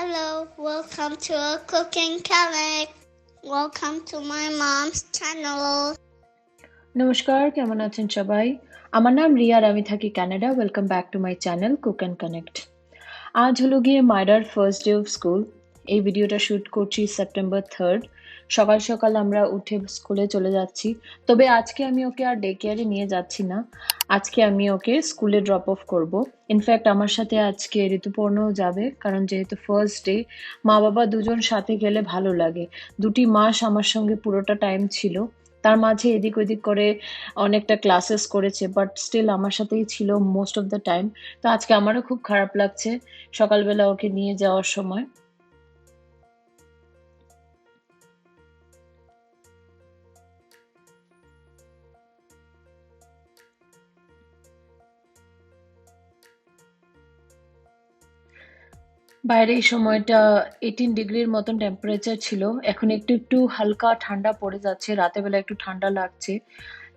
Hello, welcome to a cooking comic. Welcome to my mom's channel. নমস্কার কেমন আছেন সবাই? আমার নাম রিয়া আর আমি থাকি Canada. Welcome back to my channel cook and connect আজ হলো গিয়ে মায়রার ফার্স্ট ডে অফ স্কুল এই ভিডিওটা শ্যুট করছি সেপ্টেম্বর থার্ড সকাল সকাল আমরা উঠে স্কুলে চলে যাচ্ছি। তবে আজকে আমি ওকে আর ডে কেয়ারে নিয়ে যাচ্ছি না। আজকে আমি ওকে স্কুলে ড্রপ অফ করব। ইনফ্যাক্ট আমার সাথে আজকে ঋতুপর্ণও যাবে, কারণ যেহেতু ফার্স্ট ডে মা বাবা দুজন সাথে গেলে ভালো লাগে। দুটি মাস আমার সঙ্গে পুরোটা টাইম ছিল। তার মাঝে এদিক ওদিক করে অনেকটা ক্লাসেস করেছে বাট স্টিল আমার সাথেই ছিল মোস্ট অফ দ্য টাইম তো আজকে আমারও খুব খারাপ লাগছে সকালবেলা ওকে নিয়ে যাওয়ার সময়। বাইরে এই সময়টা এইটিন ডিগ্রির মতন টেম্পারেচার ছিল। এখন একটু একটু হালকা ঠান্ডা পড়ে যাচ্ছে, রাতের বেলা একটু ঠান্ডা লাগছে।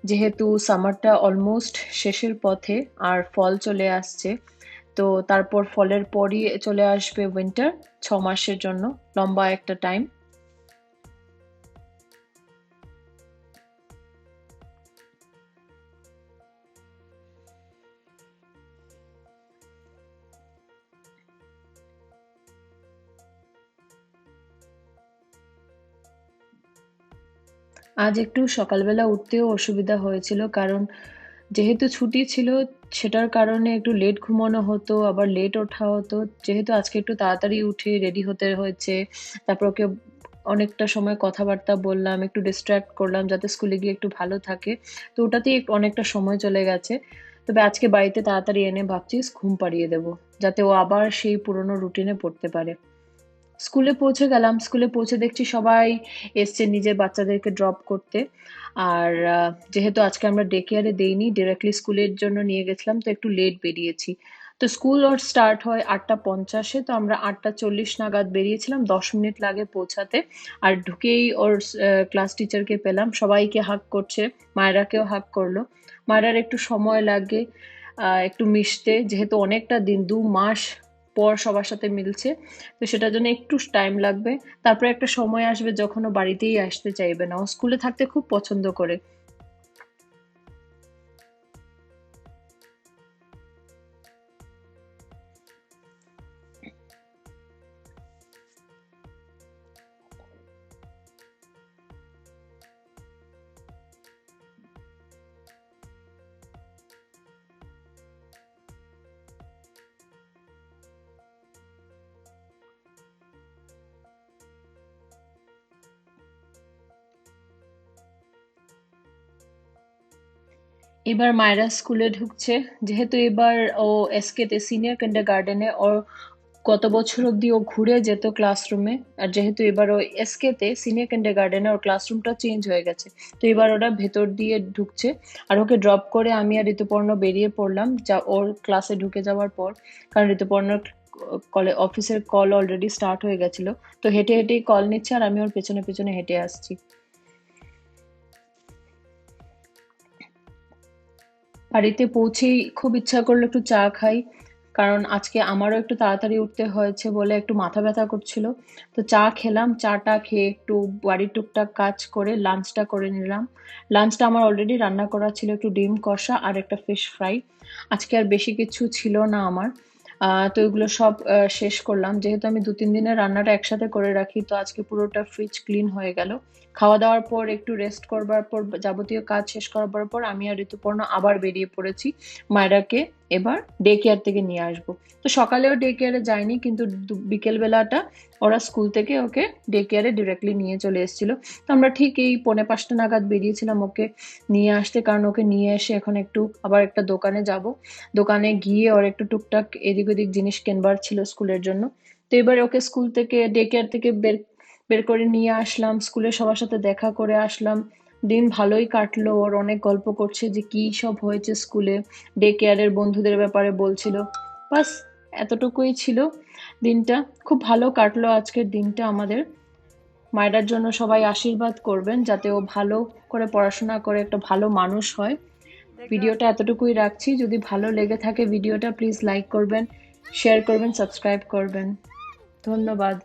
যেহেতু সামারটা অলমোস্ট শেষের পথে আর ফল চলে আসছে। তো তারপর ফলের পরই চলে আসবে উইন্টার ছ মাসের জন্য, লম্বা একটা টাইম আজ একটু সকালবেলা উঠতেও অসুবিধা হয়েছিল, কারণ যেহেতু ছুটি ছিল, সেটার কারণে একটু লেট ঘুমানো হতো, আবার লেট ওঠা হতো। যেহেতু আজকে একটু তাড়াতাড়ি উঠে রেডি হতে হয়েছে, তারপর ওকে অনেকটা সময় কথাবার্তা বললাম, একটু ডিস্ট্র্যাক্ট করলাম যাতে স্কুলে গিয়ে একটু ভালো থাকে। তো ওটাতেই অনেকটা সময় চলে গেছে। তবে আজকে বাড়িতে তাড়াতাড়ি এনে ভাবছিস ঘুম পাড়িয়ে দেবো, যাতে ও আবার সেই পুরনো রুটিনে পড়তে পারে। স্কুলে পৌঁছে গেলাম। স্কুলে পৌঁছে দেখছি সবাই এসছে নিজের বাচ্চাদেরকে ড্রপ করতে। আর যেহেতু আজকে আমরা ডে কেয়ারে দেইনি ডিরেক্টলি স্কুলের জন্য নিয়ে গেছিলাম, তো একটু লেট বেরিয়েছি। তো স্কুল ওর স্টার্ট হয় আটটা পঞ্চাশে, তো আমরা আটটা চল্লিশ নাগাদ বেরিয়েছিলাম, দশ মিনিট লাগে পৌঁছাতে। আর ঢুকেই ওর ক্লাস টিচারকে পেলাম, সবাইকে হাক করছে, মায়েরাকেও হাক করল। মায়েরার একটু সময় লাগে একটু মিশতে, যেহেতু অনেকটা দিন, দু মাস পর সবার সাথে মিলছে। তো সেটার জন্য একটু টাইম লাগবে। তারপরে একটা সময় আসবে যখন ও বাড়িতেই আসতে চাইবে না। ও স্কুলে থাকতে খুব পছন্দ করে। এবার মায়েরা স্কুলে ঢুকছে। যেহেতু এবার ও এসকেতে সিনিয়র কিন্ডার গার্ডেনে ওর গত বছর অবধি ও ঘুরে যেত ক্লাসরুমে আর যেহেতু এবার ও এসকেতে সিনিয়র কিন্ডার গার্ডেনে ওর ক্লাসরুমটা চেঞ্জ হয়ে গেছে। তো এবার ওরা ভেতর দিয়ে ঢুকছে, আর ওকে ড্রপ করে আমি আর ঋতুপর্ণ বেরিয়ে পড়লাম, যা ওর ক্লাসে ঢুকে যাওয়ার পর। কারণ ঋতুপর্ণর কলে অফিসের কল অলরেডি স্টার্ট হয়ে গেছিল। তো হেঁটে হেঁটেই কল নিচ্ছে, আর আমি ওর পেছনে পেছনে হেঁটে আসছি। বাড়িতে পৌঁছেই খুব ইচ্ছা করল একটু চা খাই। কারণ আজকে আমারও একটু তাড়াতাড়ি উঠতে হয়েছে বলে একটু মাথা ব্যথা করছিল। তো চা খেলাম, চাটা খেয়ে একটু বাড়ির টুকটাক কাজ করে লাঞ্চটা করে নিলাম। লাঞ্চটা আমার অলরেডি রান্না করা ছিল, একটু ডিম কষা আর একটা ফিশ ফ্রাই আজকে আর বেশি কিছু ছিল না আমার। তো এগুলো সব শেষ করলাম। যেহেতু আমি দু তিন দিনের রান্নাটা একসাথে করে রাখি, তো আজকে পুরোটা ফ্রিজ ক্লিন হয়ে গেল। খাওয়া দাওয়ার পর একটু রেস্ট করবার পর, যাবতীয় কাজ শেষ করার পর, আমি আর ঋতুপর্ণ আবার বেরিয়ে পড়েছি মায়েরাকে এবার ডে কেয়ার থেকে নিয়ে আসব। তো সকালেও ডে কেয়ারে যায়নি কিন্তু দু- বিকেল ওরা স্কুল থেকে ওকে ডে কেয়ারে ডিরেক্টলি নিয়ে চলে এসেছিল। তো আমরা ঠিক এই পৌনে পাঁচটা নাগাদ বেরিয়েছিলাম ওকে নিয়ে আসতে, কারণ ওকে নিয়ে এসে এখন একটু আবার একটা দোকানে যাব। দোকানে গিয়ে ওর একটু টুকটাক এদিক ওদিক জিনিস কেনবার ছিল স্কুলের জন্য। তো এবার ওকে স্কুল থেকে ডে কেয়ার থেকে বের বের করে নিয়ে আসলাম। স্কুলে সবার সাথে দেখা করে আসলাম। দিন ভালোই কাটলো। ওর অনেক গল্প করছে যে কি সব হয়েছে স্কুলে ডে কেয়ারের বন্ধুদের ব্যাপারে বলছিল। বাস এতটুকুই ছিল দিনটা। খুব ভালো কাটলো আজকের দিনটা আমাদের। মায়েরার জন্য সবাই আশীর্বাদ করবেন যাতে ও ভালো করে পড়াশোনা করে একটা ভালো মানুষ হয়। ভিডিওটা এতটুকুই রাখছি। যদি ভালো লেগে থাকে ভিডিওটা প্লিজ লাইক করবেন শেয়ার করবেন সাবস্ক্রাইব করবেন। ধন্যবাদ।